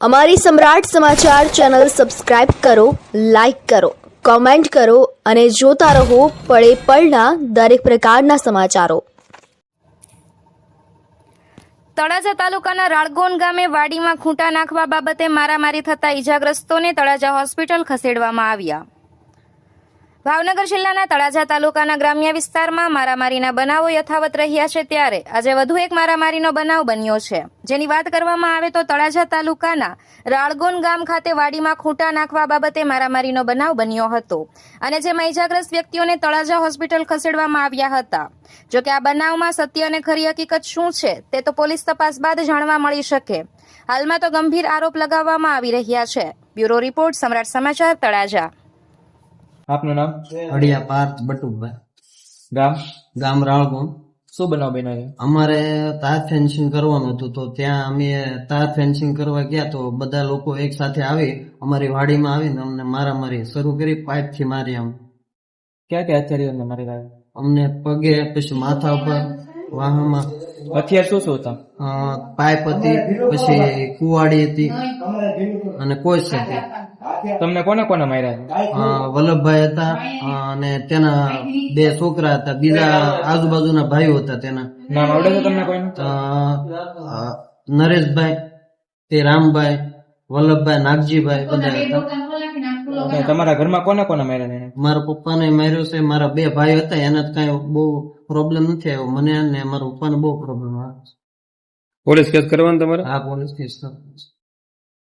અમારી Samrat Samachar channel subscribe કરો, like કરો, કોમેન્ટ કરો અને જોતા રહો પળે પળના દરેક પ્રકારના સમાચારો. તળાજા તાલુકાના રાળગોન ગામે વાડીમાં ખૂંટા નાખવા બાબતે મારામારી થતા ઈજાગ્રસ્તોને તળાજા હોસ્પિટલ ખસેડવામાં આવ્યા. ભાવનગર જિલ્લાના તળાજા તાલુકાના ગ્રામ્ય વિસ્તારમાં મારામારીના બનાવો યથાવત રહ્યા છે ત્યારે આજે વધુ એક મારામારીનો બનાવ બન્યો છે. જેની વાત કરવામાં આવે તો તળાજા તાલુકાના રાળગોન ગામ ખાતે વાડીમાં ખૂંટા નાખવા બાબતે મારામારીનો બનાવ બન્યો હતો અને જેમાં ઇજાગ્રસ્ત વ્યક્તિઓને તળાજા હોસ્પિટલ ખસેડવામાં આવ્યા હતા. જોકે આ બનાવમાં સત્ય અને ખરી હકીકત શું છે તે તો પોલીસ તપાસ બાદ જાણવા મળી શકે. હાલમાં તો ગંભીર આરોપ લગાવવામાં આવી રહ્યા છે. બ્યુરો રિપોર્ટ સમ્રાટ સમાચાર તળાજા. આપનું નામ? અડિયા પાર્થ બટુભાઈ ગામ? ગામ રાળગુણ. શું બનાવ બન્યો અમારે તાર ફેન્સિંગ કરવાનું હતું તો ત્યાં અમે તાર ફેન્સિંગ કરવા ગયા તો બધા લોકો એક સાથે આવી અમારી વાડીમાં આવીને અમને મારામારી શરૂ કરી પાઇપથી મારી આમ. ક્યાં ક્યાં હથિયારીઓને મારી લાગે અમને પગે પછી માથા ઉપર વાહમાં. હથિયાર શું શું હતા? પાઇપ હતી પછી કુવાડી હતી અને કોચ હતી. તમને કોને કોને માર્યા વલ્લભભાઈ હતા અને તેના બે છોકરા હતા. બીજા આજુબાજુના ભાઈઓ હતા તેના. નામ આવડે છે તમને કોઈનું? નરેશભાઈ તે રામભાઈ વલ્લભભાઈ નાગજીભાઈ બધા હતા. તમારા ઘરમાં કોને કોને માર્યા મારા પપ્પાને માર્યો છે મારા બે ભાઈ હતા એના કઈ બહુ પ્રોબ્લેમ નથી આવ્યો. મને અને મારા પપ્પાને બહુ પ્રોબ્લેમ આવ્યો પોલીસ કેસ કરવાનો તમારે? આ પોલીસ કેસ